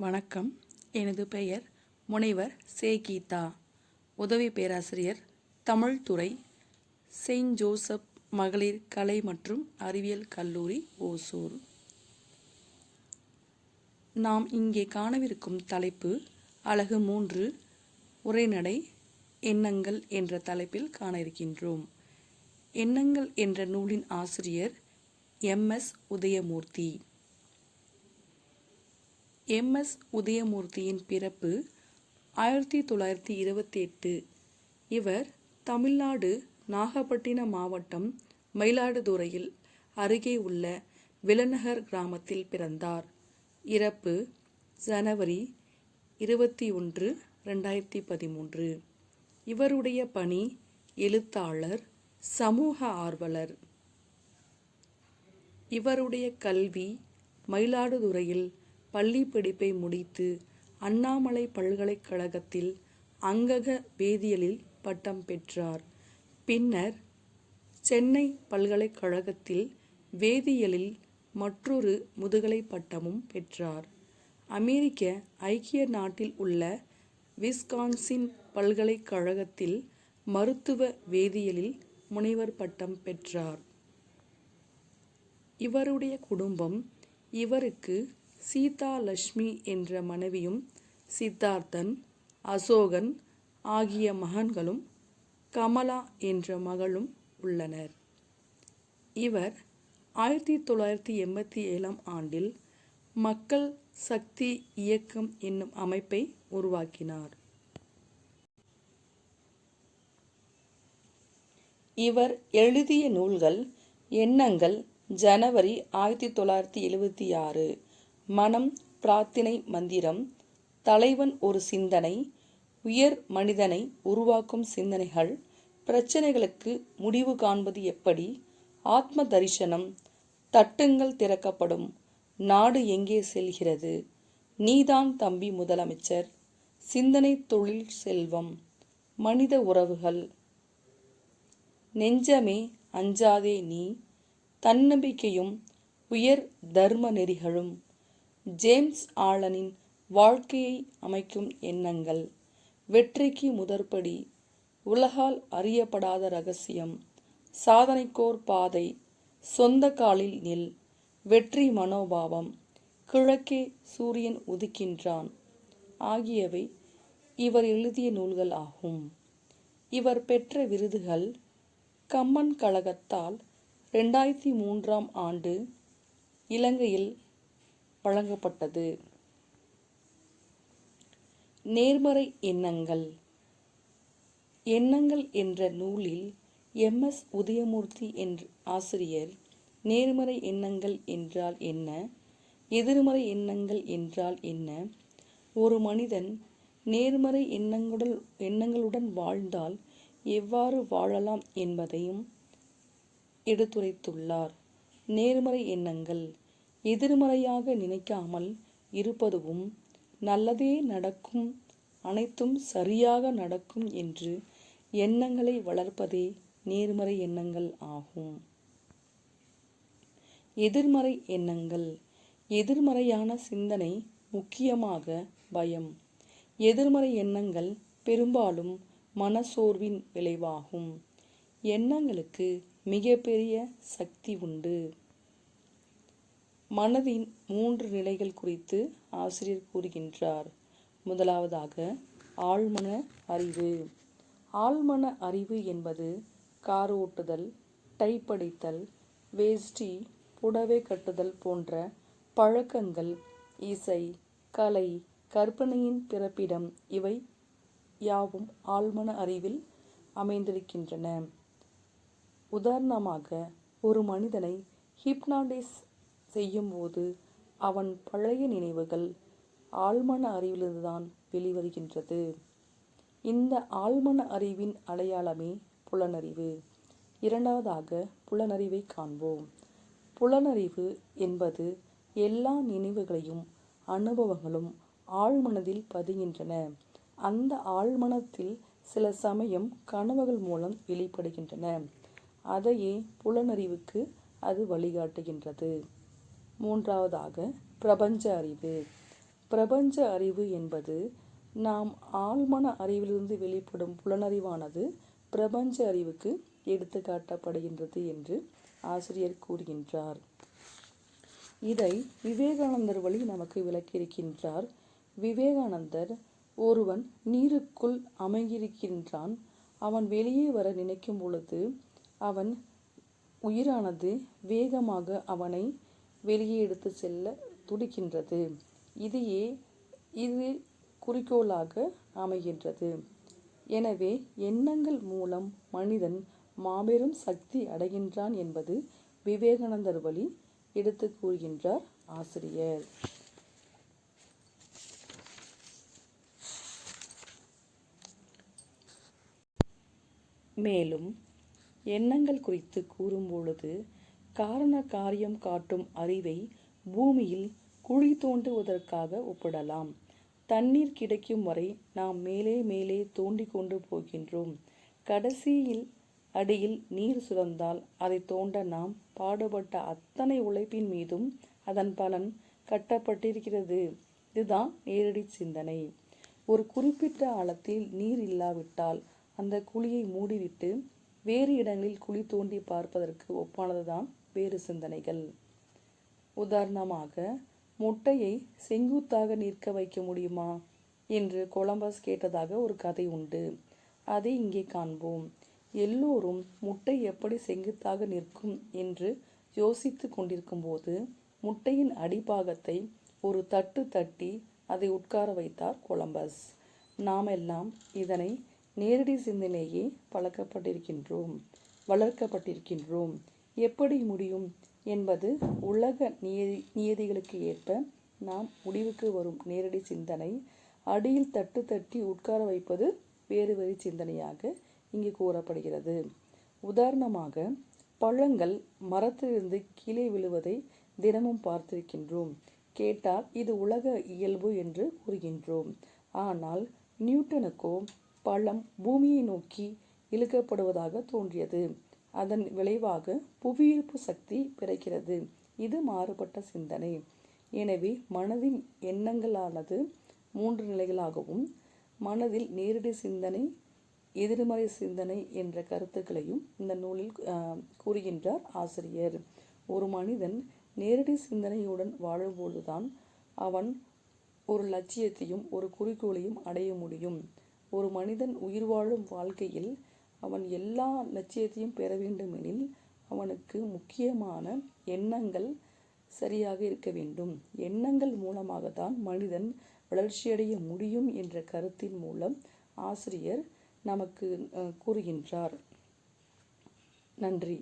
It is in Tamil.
வணக்கம். எனது பெயர் முனைவர் சே கீதா. உதவி பேராசிரியர் தமிழ் துறை செயின்ட் ஜோசப் மகளிர் கலை மற்றும் அறிவியல் கல்லூரி ஓசூர். நாம் இங்கே காணவிருக்கும் தலைப்பு அழகு மூன்று உரைநடை எண்ணங்கள் என்ற தலைப்பில் காண இருக்கின்றோம். எண்ணங்கள் என்ற நூலின் ஆசிரியர் M S Udhayamurthy. M S உதயமூர்த்தியின் பிறப்பு ஆயிரத்தி தொள்ளாயிரத்தி இருபத்தி எட்டு இவர் தமிழ்நாடு நாகப்பட்டினம் மாவட்டம் மயிலாடுதுறையில் அருகே உள்ள விலநகர் கிராமத்தில் பிறந்தார். இறப்பு ஜனவரி இருபத்தி ஒன்று ரெண்டாயிரத்தி பதிமூன்று. இவருடைய பணி எழுத்தாளர் சமூக ஆர்வலர். இவருடைய கல்வி மயிலாடுதுறையில் பள்ளி படிப்பை முடித்து அண்ணாமலை பல்கலைக்கழகத்தில் அங்கக வேதியியலில் பட்டம் பெற்றார். பின்னர் சென்னை பல்கலைக்கழகத்தில் வேதியியலில் மற்றொரு முதுகலை பட்டமும் பெற்றார். அமெரிக்க ஐக்கிய நாட்டில் உள்ள விஸ்கான்சின் பல்கலைக்கழகத்தில் மருத்துவ வேதியியலில் முனைவர் பட்டம் பெற்றார். இவருடைய குடும்பம் இவருக்கு சீதா லட்சுமி என்ற மனைவியும் சித்தார்த்தன் அசோகன் ஆகிய மகன்களும் கமலா என்ற மகளும் உள்ளனர். இவர் ஆயிரத்தி தொள்ளாயிரத்தி எண்பத்தி ஏழாம் ஆண்டில் மக்கள் சக்தி இயக்கம் என்னும் அமைப்பை உருவாக்கினார். இவர் எழுதிய நூல்கள் எண்ணங்கள் ஜனவரி ஆயிரத்தி தொள்ளாயிரத்தி எழுபத்தி ஆறு. மனம் பிரார்த்தனை மந்திரம் தலைவன் ஒரு சிந்தனை உயர் மனிதனை உருவாக்கும் சிந்தனைகள் பிரச்சனைகளுக்கு முடிவு காண்பது எப்படி? ஆத்ம தரிசனம் தட்டுங்கள் திறக்கப்படும் நாடு எங்கே செல்கிறது? நீதான் தம்பி முதலமைச்சர் சிந்தனை தொழில் செல்வம் மனித உறவுகள். நெஞ்சமே அஞ்சாதே நீ தன்னம்பிக்கையும் உயர் தர்ம நெறிகளும். ஜேம்ஸ் ஆலனின் வாழ்க்கையை அமைக்கும் எண்ணங்கள். வெற்றிக்கு முதற்படி உலகால் அறியப்படாத ரகசியம் சாதனைக்கோர் பாதை சொந்த காலில் நில் வெற்றி மனோபாவம் கிழக்கே சூரியன் உதிக்கின்றான். ஆகியவை இவர் எழுதிய நூல்கள் ஆகும். இவர் பெற்ற விருதுகள் கம்மன் கழகத்தால் ரெண்டாயிரத்தி மூன்றாம் ஆண்டு இலங்கையில் வழங்கப்பட்டது. நேர்மறை எண்ணங்கள். எண்ணங்கள் என்ற நூலில் எம். எஸ். உதயமூர்த்தி என்ற ஆசிரியர் நேர்மறை எண்ணங்கள் என்றால் என்ன? எதிர்மறை எண்ணங்கள் என்றால் என்ன? ஒரு மனிதன் நேர்மறை எண்ணங்களுடன் எண்ணங்களுடன் வாழ்ந்தால் எவ்வாறு வாழலாம் என்பதையும் எடுத்துரைத்துள்ளார். நேர்மறை எண்ணங்கள். எதிர்மறையாக நினைக்காமல் இருப்பதுவும் நல்லதே நடக்கும் அனைத்தும் சரியாக நடக்கும் என்று எண்ணங்களை வளர்ப்பதே நேர்மறை எண்ணங்கள் ஆகும். எதிர்மறை எண்ணங்கள். எதிர்மறையான சிந்தனை முக்கியமாக பயம். எதிர்மறை எண்ணங்கள் பெரும்பாலும் மனசோர்வின் விளைவாகும். எண்ணங்களுக்கு மிகப்பெரிய சக்தி உண்டு. மனதின் மூன்று நிலைகள் குறித்து ஆசிரியர் கூறுகின்றார். முதலாவதாக ஆழ்மன அறிவு. ஆழ்மன அறிவு என்பது கார் ஓட்டுதல் டைப்படித்தல் வேஷ்டி புடவை கட்டுதல் போன்ற பழக்கங்கள் இசை கலை கற்பனையின் பிறப்பிடம் இவை யாவும் ஆழ்மன அறிவில் அமைந்திருக்கின்றன. உதாரணமாக ஒரு மனிதனை ஹிப்னாடிஸ் செய்யும்போது அவன் பழைய நினைவுகள் ஆழ்மன அறிவிலிருந்துதான் வெளிவருகின்றது. இந்த ஆழ்மன அறிவின் அடையாளமே புலனறிவு. இரண்டாவதாக புலனறிவை காண்போம். புலனறிவு என்பது எல்லா நினைவுகளையும் அனுபவங்களும் ஆழ்மனதில் பதிகின்றன. அந்த ஆழ்மனத்தில் சில சமயம் கனவுகள் மூலம் வெளிப்படுகின்றன. அதையே புலனறிவுக்கு அது வழிகாட்டுகின்றது. மூன்றாவதாக பிரபஞ்ச அறிவு. பிரபஞ்ச அறிவு என்பது நாம் ஆழ்மன அறிவிலிருந்து வெளிப்படும் புலனறிவானது பிரபஞ்ச அறிவுக்கு எடுத்துக்காட்டப்படுகின்றது என்று ஆசிரியர் கூறுகின்றார். இதை விவேகானந்தர் வழி நமக்கு விளக்கியிருக்கின்றார். விவேகானந்தர் ஒருவன் நீருக்குள் அமைந்திருக்கின்றான். அவன் வெளியே வர நினைக்கும் பொழுது அவன் உயிரானது வேகமாக அவனை வெளியே எடுத்து செல்ல துடிக்கின்றது. இதையே இது குறிக்கோளாக அமைகின்றது. எனவே எண்ணங்கள் மூலம் மனிதன் மாபெரும் சக்தி அடைகின்றான் என்பது விவேகானந்தர் வழி எடுத்து கூறுகின்றார் ஆசிரியர். மேலும் எண்ணங்கள் குறித்து கூறும்பொழுது காரண காரியம் காட்டும் அறிவை பூமியில் குழி தோண்டுவதற்காக ஒப்பிடலாம். தண்ணீர் கிடைக்கும் வரை நாம் மேலே மேலே தோண்டிக் கொண்டு போகின்றோம். கடைசியில் அடியில் நீர் சுரந்தால் அதை தோண்ட நாம் பாடுபட்ட அத்தனை உழைப்பின் மீதும் அதன் பலன் கட்டப்பட்டிருக்கிறது. இதுதான் நேரடி சிந்தனை. ஒரு குறிப்பிட்ட ஆழத்தில் நீர் இல்லாவிட்டால் அந்த குழியை மூடிவிட்டு வேறு இடங்களில் குழி தோண்டி பார்ப்பதற்கு ஒப்பானதுதான் வேறு சிந்தனைகள். உதாரணமாக முட்டையை செங்குத்தாக நிற்க வைக்க முடியுமா? என்று கொலம்பஸ் கேட்டதாக ஒரு கதை உண்டு. அதை இங்கே காண்போம். எல்லோரும் முட்டை எப்படி செங்குத்தாக நிற்கும்? என்று யோசித்து கொண்டிருக்கும்போது முட்டையின் அடிப்பாகத்தை ஒரு தட்டு தட்டி அதை உட்கார வைத்தார் கொலம்பஸ். நாமெல்லாம் இதனை நேரடி சிந்தனையே பழக்கப்பட்டிருக்கின்றோம் வளர்க்கப்பட்டிருக்கின்றோம். எப்படி முடியும் என்பது உலக நியதி நியதிகளுக்கு ஏற்ப நாம் முடிவுக்கு வரும் நேரடி சிந்தனை. அடியில் தட்டு தட்டி உட்கார வைப்பது வேறு வேறு சிந்தனையாக இங்கு கூறப்படுகிறது. உதாரணமாக பழங்கள் மரத்திலிருந்து கீழே விழுவதை தினமும் பார்த்திருக்கின்றோம். கேட்டால் இது உலக இயல்பு என்று கூறுகின்றோம். ஆனால் நியூட்டனுக்கோ பழம் பூமியை நோக்கி இழுக்கப்படுவதாக தோன்றியது. அதன் விளைவாக புவியீர்ப்பு சக்தி பிறக்கிறது. இது மாறுபட்ட சிந்தனை. எனவே மனதின் எண்ணங்களானது மூன்று நிலைகளாகவும் மனதில் நேரடி சிந்தனை எதிர்மறை சிந்தனை என்ற கருத்துக்களையும் இந்த நூலில் கூறுகின்றார் ஆசிரியர். ஒரு மனிதன் நேரடி சிந்தனையுடன் வாழும்போதுதான் அவன் ஒரு லட்சியத்தையும் ஒரு குறிக்கோளையும் அடைய முடியும். ஒரு மனிதன் உயிர் வாழும் வாழ்க்கையில் அவன் எல்லா லட்சியத்தையும் பெற வேண்டுமெனில் அவனுக்கு முக்கியமான எண்ணங்கள் சரியாக இருக்க வேண்டும். எண்ணங்கள் மூலமாக தான் மனிதன் வளர்ச்சியடைய முடியும் என்ற கருத்தின் மூலம் ஆசிரியர் நமக்கு கூறுகின்றார். நன்றி.